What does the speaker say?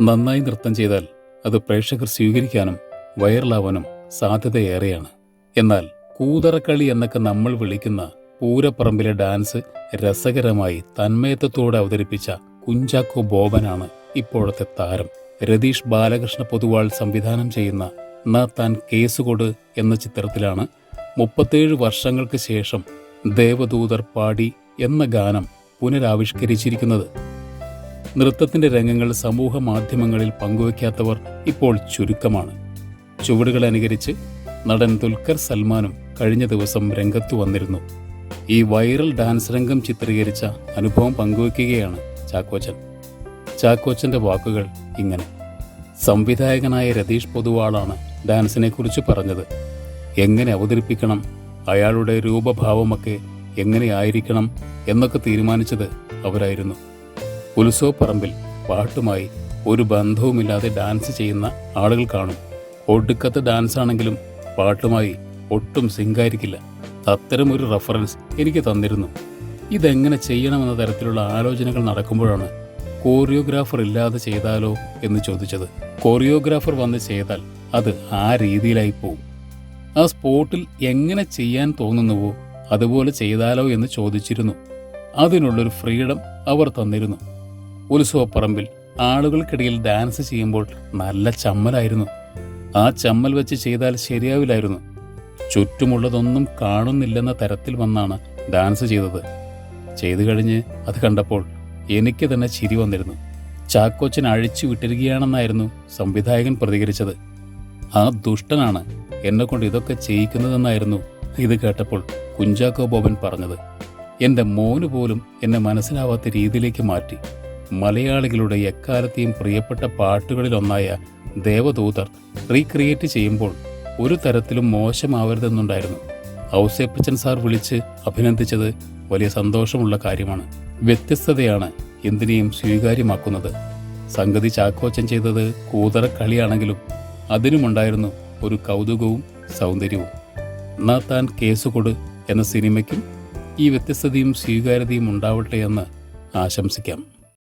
നന്നായി നൃത്തം ചെയ്താൽ അത് പ്രേക്ഷകർ സ്വീകരിക്കാനും വൈറലാവാനും സാധ്യതയേറെയാണ്. എന്നാൽ കൂതറക്കളി എന്നൊക്കെ നമ്മൾ വിളിക്കുന്ന പൂരപ്പറമ്പിലെ ഡാൻസ് രസകരമായി തന്മയത്വത്തോടെ അവതരിപ്പിച്ച കുഞ്ചാക്കോ ബോബനാണ് ഇപ്പോഴത്തെ താരം. രതീഷ് ബാലകൃഷ്ണ പൊതുവാൾ സംവിധാനം ചെയ്യുന്ന ന താൻ കേസുകൊട് എന്ന ചിത്രത്തിലാണ് മുപ്പത്തേഴ് വർഷങ്ങൾക്ക് ശേഷം ദേവദൂതർ പാടി എന്ന ഗാനം പുനരാവിഷ്കരിച്ചിരിക്കുന്നത്. നൃത്തത്തിന്റെ രംഗങ്ങൾ സമൂഹ മാധ്യമങ്ങളിൽ പങ്കുവയ്ക്കാത്തവർ ഇപ്പോൾ ചുരുക്കമാണ്. ചുവടുകൾ അനുകരിച്ച് നടൻ ദുൽഖർ സൽമാനും കഴിഞ്ഞ ദിവസം രംഗത്തു വന്നിരുന്നു. ഈ വൈറൽ ഡാൻസ് രംഗം ചിത്രീകരിച്ച അനുഭവം പങ്കുവയ്ക്കുകയാണ് ചാക്കോച്ചൻ. ചാക്കോച്ചന്റെ വാക്കുകൾ ഇങ്ങനെ. സംവിധായകനായ രതീഷ് പൊതുവാളാണ് ഡാൻസിനെ കുറിച്ച് പറഞ്ഞത്. എങ്ങനെ അവതരിപ്പിക്കണം അയാളുടെ രൂപഭാവമൊക്കെ എങ്ങനെയായിരിക്കണം എന്നൊക്കെ തീരുമാനിച്ചത് അവരായിരുന്നു. ഉത്സവപ്പറമ്പിൽ പാട്ടുമായി ഒരു ബന്ധവുമില്ലാതെ ഡാൻസ് ചെയ്യുന്ന ആളുകൾ കാണും. ഒടുക്കത്തെ ഡാൻസ് ആണെങ്കിലും പാട്ടുമായി ഒട്ടും സിങ്കായിരിക്കില്ല. അത്തരം ഒരു റെഫറൻസ് എനിക്ക് തന്നിരുന്നു. ഇതെങ്ങനെ ചെയ്യണമെന്ന തരത്തിലുള്ള ആലോചനകൾ നടക്കുമ്പോഴാണ് കോറിയോഗ്രാഫർ ഇല്ലാതെ ചെയ്താലോ എന്ന് ചോദിച്ചത്. കോറിയോഗ്രാഫർ വന്ന് ചെയ്താൽ അത് ആ രീതിയിലായി പോവും. ആ സ്പോട്ടിൽ എങ്ങനെ ചെയ്യാൻ തോന്നുന്നുവോ അതുപോലെ ചെയ്താലോ എന്ന് ചോദിച്ചിരുന്നു. അതിനുള്ളൊരു ഫ്രീഡം അവർ തന്നിരുന്നു. ഉത്സവപ്പറമ്പിൽ ആളുകൾക്കിടയിൽ ഡാൻസ് ചെയ്യുമ്പോൾ നല്ല ചമ്മലായിരുന്നു. ആ ചമ്മൽ വെച്ച് ചെയ്താൽ ശരിയാവില്ലായിരുന്നു. ചുറ്റുമുള്ളതൊന്നും കാണുന്നില്ലെന്ന തരത്തിൽ വന്നാണ് ഡാൻസ് ചെയ്തത്. ചെയ്തു കഴിഞ്ഞ് അത് കണ്ടപ്പോൾ എനിക്ക് തന്നെ ചിരി വന്നിരുന്നു. ചാക്കോച്ചൻ അഴിച്ചു വിട്ടിരിക്കുകയാണെന്നായിരുന്നു സംവിധായകൻ പ്രതികരിച്ചത്. ആ ദുഷ്ടനാണ് എന്നെക്കൊണ്ട് ഇതൊക്കെ ചെയ്യിക്കുന്നതെന്നായിരുന്നു ഇത് കേട്ടപ്പോൾ കുഞ്ചാക്കോ ബോബൻ പറഞ്ഞത്. എന്റെ മോന് പോലും എന്നെ മനസ്സിലാവാത്ത രീതിയിലേക്ക് മാറ്റി. മലയാളികളുടെ എക്കാലത്തെയും പ്രിയപ്പെട്ട പാട്ടുകളിലൊന്നായ ദേവദൂതർ റീക്രിയേറ്റ് ചെയ്യുമ്പോൾ ഒരു തരത്തിലും മോശമാവരുതെന്നുണ്ടായിരുന്നു. ഔസേപ്പച്ചൻ സാർ വിളിച്ച് അഭിനന്ദിച്ചത് വലിയ സന്തോഷമുള്ള കാര്യമാണ്. വ്യത്യസ്തതയാണ് എന്തിനേയും സ്വീകാര്യമാക്കുന്നത്. സംഗതി ചാക്കോച്ചൻ ചെയ്തത് കൂതറക്കളിയാണെങ്കിലും അതിനുമുണ്ടായിരുന്നു ഒരു കൗതുകവും സൗന്ദര്യവും. എന്നാ താൻ കേസുകൊട് എന്ന സിനിമയ്ക്കും ഈ വ്യത്യസ്തതയും സ്വീകാര്യതയും ഉണ്ടാവട്ടെ എന്ന് ആശംസിക്കാം.